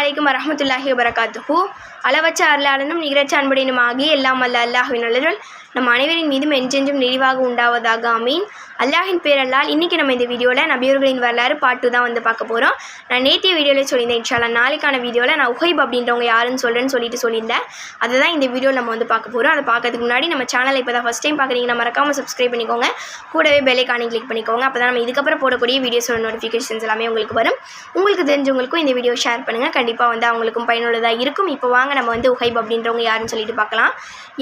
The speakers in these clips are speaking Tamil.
அலைக்கும் வரமத்துல்லாஹி வபரகாத்துஹு. அளவச்ச அருளாளனும் நிகரச்ச அன்புடையனும் ஆகி எல்லாம் அல்ல அல்லாஹுவின் அலர்கள் நம் அனைவரின் மீதும் என்றென்றும் நிறைவாக உண்டாவதாக அமீன் அல்லாஹின் பேரல்லால் இன்றைக்கி நம்ம இந்த வீடியோவில் நபியர்களின் வரலாறு பாட்டு தான் வந்து பார்க்க போகிறோம் நான் நேற்றைய வீடியோவில் சொல்லியிருந்தேன் இன்ஷால்லா நாளைக்கான வீடியோவில் நான் உஹைப் அப்படின்றவங்க யாருன்னு சொல்கிறேன்னு சொல்லிட்டு சொல்லியிருந்தேன். அதை தான் இந்த வீடியோவில் நம்ம வந்து பார்க்க போகிறோம் அதை பார்க்கறதுக்கு முன்னாடி நம்ம சேனலை இப்போ தான் ஃபஸ்ட் டைம் பார்க்குறீங்கன்னா மறக்காமல் சப்ஸ்கிரைப் பண்ணிக்கோங்க. கூடவே பெல்லைக்கானி கிளிக் பண்ணிக்கோங்க. அப்போ தான் நம்ம இதுக்கப்புறம் போடக்கூடிய வீடியோஸோட நோட்டிஃபிகேஷன்ஸ் எல்லாமே உங்களுக்கு வரும். உங்களுக்கு தெரிஞ்சவங்களுக்கும் இந்த வீடியோ ஷேர் பண்ணுங்கள் கண்டிப்பாக வந்து அவங்களுக்கும் பயனுள்ளதாக இருக்கும். இப்போ வாங்க நம்ம வந்து உஹைப் அப்படின்றவங்க யாருன்னு சொல்லிட்டு பார்க்கலாம்.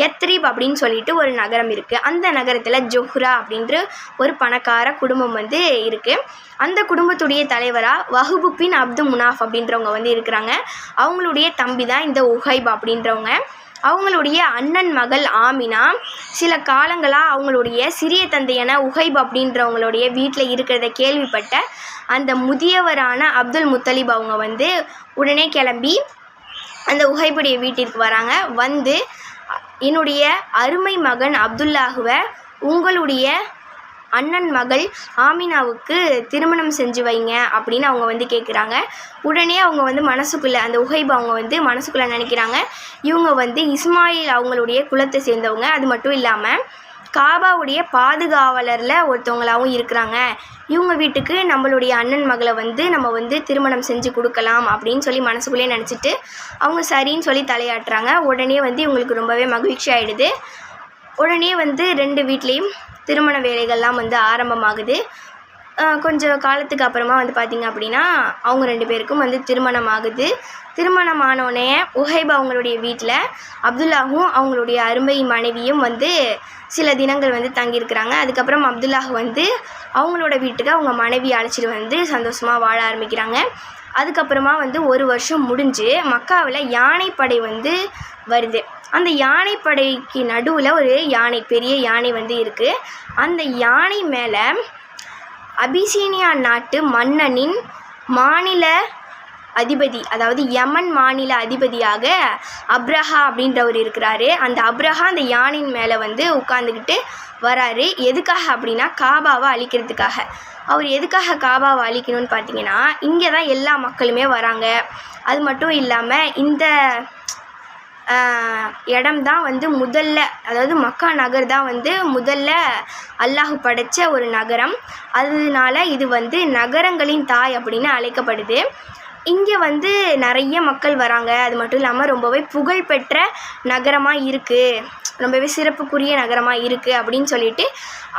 யத்ரீப் அப்படின்னு சொல்லிட்டு ஒரு நகரம் இருக்குது அந்த நகரத்தில் ஜொஹ்ரா அப்படின்ற ஒரு பணக்கார குடும்பம் வந்து இருக்குது அந்த குடும்பத்துடைய தலைவராக வஹுபு பின் அப்து முனாஃப் அப்படின்றவங்க வந்து இருக்கிறாங்க. அவங்களுடைய தம்பி தான் இந்த உஹைப் அப்படின்றவங்க. அவங்களுடைய அண்ணன் மகள் ஆமினா சில காலங்களாக அவங்களுடைய சிறிய தந்தையான உஹைப் அப்படின்றவங்களுடைய வீட்டில் இருக்கிறத கேள்விப்பட்ட அந்த முதியவரான அப்துல் முத்தலிப் அவங்க வந்து உடனே கிளம்பி அந்த உஹைபுடைய வீட்டிற்கு வராங்க. வந்து என்னுடைய அருமை மகன் அப்துல்லாஹுவை உங்களுடைய அண்ணன் மகள் ஆமினாவுக்கு திருமணம் செஞ்சு வைங்க அப்படின்னு அவங்க வந்து கேட்குறாங்க உடனே அவங்க வந்து மனசுக்குள்ளே அந்த உஹைப் அவங்க வந்து மனசுக்குள்ளே நினைக்கிறாங்க. இவங்க வந்து இஸ்மாயில் அவங்களுடைய குலத்தை சேர்ந்தவங்க. அது மட்டும் இல்லாமல் காபாவுடைய பாதுகாவலரில் ஒருத்தவங்களாகவும் இருக்கிறாங்க. இவங்க வீட்டுக்கு நம்மளுடைய அண்ணன் மகளை வந்து நம்ம வந்து திருமணம் செஞ்சு கொடுக்கலாம் அப்படின்னு சொல்லி மனசுக்குள்ளேயே நினச்சிட்டு அவங்க சரின்னு சொல்லி தலையாட்டுறாங்க. உடனே வந்து இவங்களுக்கு ரொம்பவே மகிழ்ச்சி ஆகிடுது உடனே வந்து ரெண்டு வீட்லேயும் திருமண வேலைகள்லாம் வந்து ஆரம்பமாகுது. கொஞ்சம் காலத்துக்கு அப்புறமா வந்து பார்த்திங்க அப்படின்னா அவங்க ரெண்டு பேருக்கும் வந்து திருமணம் ஆகுது திருமணம் ஆனோடனே உஹைப் அவங்களுடைய வீட்டில் அப்துல்லாவும் அவங்களுடைய அருமை மனைவியும் வந்து சில தினங்கள் வந்து தங்கியிருக்கிறாங்க. அதுக்கப்புறம் அப்துல்லாஹ் வந்து அவங்களோட வீட்டுக்கு அவங்க மனைவி அழைச்சிட்டு வந்து சந்தோஷமாக வாழ ஆரம்பிக்கிறாங்க. அதுக்கப்புறமா வந்து ஒரு வருஷம் முடிஞ்சு மக்காவில் யானைப்படை வந்து வருது. அந்த யானை படைக்கு நடுவில் ஒரு யானை பெரிய யானை வந்து இருக்குது அந்த யானை மேலே அபிசீனியா நாட்டு மன்னனின் மாநில அதிபதி அதாவது யமன் மாநில அதிபதியாக அப்ரஹா அப்படின்றவர் இருக்கிறாரு. அந்த அப்ரஹா அந்த யானையின் மேலே வந்து உட்காந்துக்கிட்டு வராரு. எதுக்காக அப்படின்னா காபாவை அழிக்கிறதுக்காக. அவர் எதுக்காக காபாவை அழிக்கணும்னு பார்த்தீங்கன்னா இங்கே தான் எல்லா மக்களுமே வராங்க. அது மட்டும் இல்லாமல் இந்த இடம் தான் வந்து முதல்ல அதாவது மக்கா நகர் தான் வந்து முதல்ல அல்லாஹ் படைத்த ஒரு நகரம். அதனால இது வந்து நகரங்களின் தாய் அப்படின்னு அழைக்கப்படுது. இங்கே வந்து நிறைய மக்கள் வராங்க. அது மட்டும் இல்லாமல் ரொம்பவே புகழ்பெற்ற நகரமாக இருக்குது ரொம்பவே சிறப்புக்குரிய நகரமாக இருக்குது அப்படின்னு சொல்லிட்டு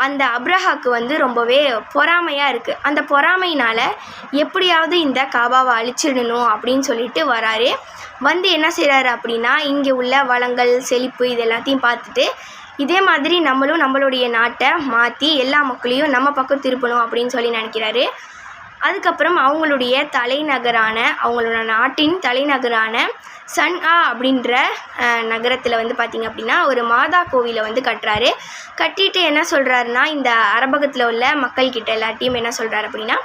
அந்த அப்ரஹாக்கு வந்து ரொம்பவே பொறாமையாக இருக்குது அந்த பொறாமையினால் எப்படியாவது இந்த காபாவை அழிச்சிடணும் அப்படின்னு சொல்லிட்டு வராரு. வந்து என்ன செய்கிறாரு அப்படின்னா இங்கே உள்ள வளங்கள் செழிப்பு இது எல்லாத்தையும் பார்த்துட்டு இதே மாதிரி நம்மளும் நம்மளுடைய நாட்டை மாற்றி எல்லா மக்களையும் நம்ம பக்கம் திருப்பணும் அப்படின்னு சொல்லி நினைக்கிறாரு. அதுக்கப்புறம் அவங்களுடைய தலைநகரான அவங்களோட நாட்டின் தலைநகரான சன்ஆ அப்படின்ற நகரத்தில் வந்து பார்த்திங்க அப்படின்னா ஒரு மாதா கோவிலை வந்து கட்டுறாரு. கட்டிட்டு என்ன சொல்கிறாருன்னா இந்த அரபகத்தில் உள்ள மக்கள்கிட்ட எல்லாத்தையும் என்ன சொல்கிறாரு அப்படின்னா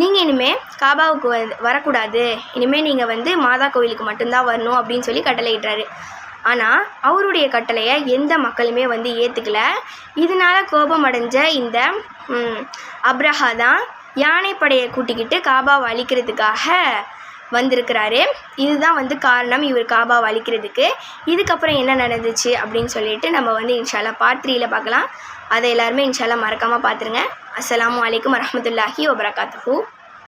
நீங்கள் இனிமேல் காபாவுக்கு வ வரக்கூடாது. இனிமேல் நீங்கள் வந்து மாதா கோவிலுக்கு மட்டும்தான் வரணும் அப்படின்னு சொல்லி கட்டளையிடுறாரு ஆனால் அவருடைய கட்டளையை எந்த மக்களுமே வந்து ஏற்றுக்கல இதனால் கோபமடைஞ்ச இந்த அப்ரஹா தான் யானைப்படையை கூட்டிக்கிட்டு காபாவை அழிக்கிறதுக்காக வந்திருக்கிறாரு. இதுதான் வந்து காரணம். இவர் காபாவை அழிக்கிறதுக்கு. இதுக்கப்புறம் என்ன நடந்துச்சு அப்படின்னு சொல்லிட்டு நம்ம வந்து இன்ஷால்லா பார்ட் த்ரீயில் பார்க்கலாம். அதை எல்லாருமே இன்ஷால்லா மறக்காமல் பார்த்துருங்க. அஸ்லாம் வலைக்கம் வரமத்துல்லாஹி வபரகாத்து